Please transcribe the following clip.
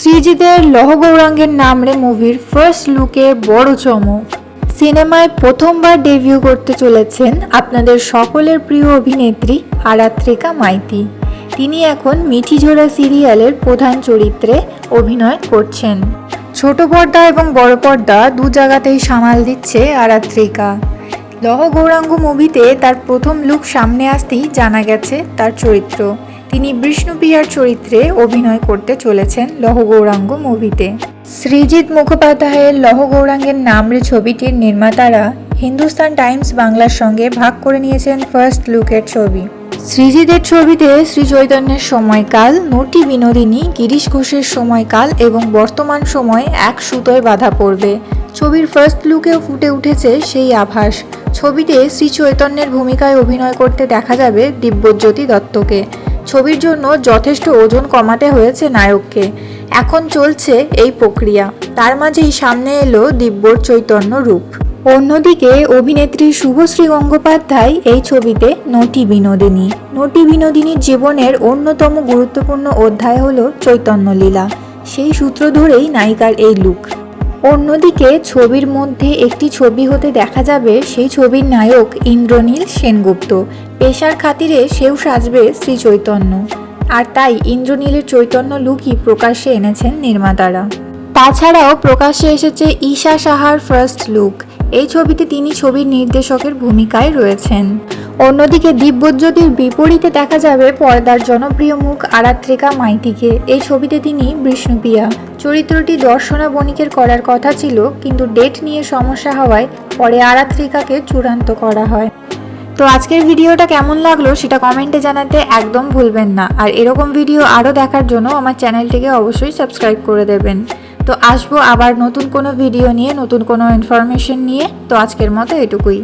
সৃজিতের লহ গৌরাঙ্গের নামরে মুভির ফার্স্ট লুকে বড় চমক। সিনেমায় প্রথমবার ডেবিউ করতে চলেছেন আপনাদের সকলের প্রিয় অভিনেত্রী আরাত্রিকা মাইতি। তিনি এখন মিঠিঝোড়া সিরিয়ালের প্রধান চরিত্রে অভিনয় করছেন। ছোট পর্দা এবং বড় পর্দা দু জায়গাতেই সামাল দিচ্ছে আরাত্রিকা। লহ গৌরাঙ্গ মুভিতে তার প্রথম লুক সামনে আসতেই জানা গেছে তার চরিত্র। তিনি বিষ্ণুপ্রিয়ার চরিত্রে অভিনয় করতে চলেছেন লহ গৌরাঙ্গ মুভিতে। সৃজিৎ মুখোপাধ্যায়ের লহ গৌরাঙ্গের নামরে ছবিটির নির্মাতারা হিন্দুস্তান টাইমস বাংলার সঙ্গে ভাগ করে নিয়েছেন ফার্স্ট লুকের ছবি। সৃজিতের ছবিতে শ্রী চৈতন্যের সময়কাল, নটি বিনোদিনী, গিরিশ ঘোষের সময়কাল এবং বর্তমান সময় এক সুতোয় বাধা পড়বে। ছবির ফার্স্ট লুকেও ফুটে উঠেছে সেই আভাস। ছবিতে শ্রী চৈতন্যের ভূমিকায় অভিনয় করতে দেখা যাবে দিব্যজ্যোতি দত্তকে। ছবির জন্য যথেষ্ট ওজন কমাতে হয়েছে নায়ককে। এখন চলছে এই প্রক্রিয়া। তার মাঝেই সামনে এলো দিব্যর চৈতন্য রূপ। অন্যদিকে অভিনেত্রী শুভশ্রী গঙ্গোপাধ্যায় এই ছবিতে নটি বিনোদিনী। নটি বিনোদিনীর জীবনের অন্যতম গুরুত্বপূর্ণ অধ্যায় হলো চৈতন্য লীলা সেই সূত্র ধরেই নায়িকার এই লুক অন্যদিকে ছবির মধ্যে একটি ছবি হতে দেখা যাবে সেই ছবির নায়ক ইন্দ্রনীল সেনগুপ্ত। পেশার খাতিরে সেও সাজবে শ্রী চৈতন্য। আর তাই ইন্দ্রনীলের চৈতন্য লুকই প্রকাশ্যে এনেছেন নির্মাতারা। তাছাড়াও প্রকাশ্যে এসেছে ঈশা সাহার ফার্স্ট লুক এই ছবিতে তিনি ছবির নির্দেশকের ভূমিকায় রয়েছেন। অন্যদিকে দিব্যজ্যোতির বিপরীতে দেখা যাবে পর্দার জনপ্রিয় মুখ আরাত্রিকা মাইতিকে। এই ছবিতে তিনি বিষ্ণুপ্রিয়া চরিত্রটি দর্শনা বণিকের করার কথা ছিল, কিন্তু ডেট নিয়ে সমস্যা হওয়ায় পরে আরাত্রিকাকে চূড়ান্ত করা হয়। তো আজকের ভিডিওটা কেমন লাগল সেটা কমেন্টে জানাতে একদম ভুলবেন না। আর এরকম ভিডিও আরও দেখার জন্য আমার চ্যানেলটিকে অবশ্যই সাবস্ক্রাইব করে দেবেন। তো আসব আবার নতুন কোনো ভিডিও নিয়ে, নতুন কোনো ইনফরমেশন নিয়ে। তো আজকের মতো এটুকুই।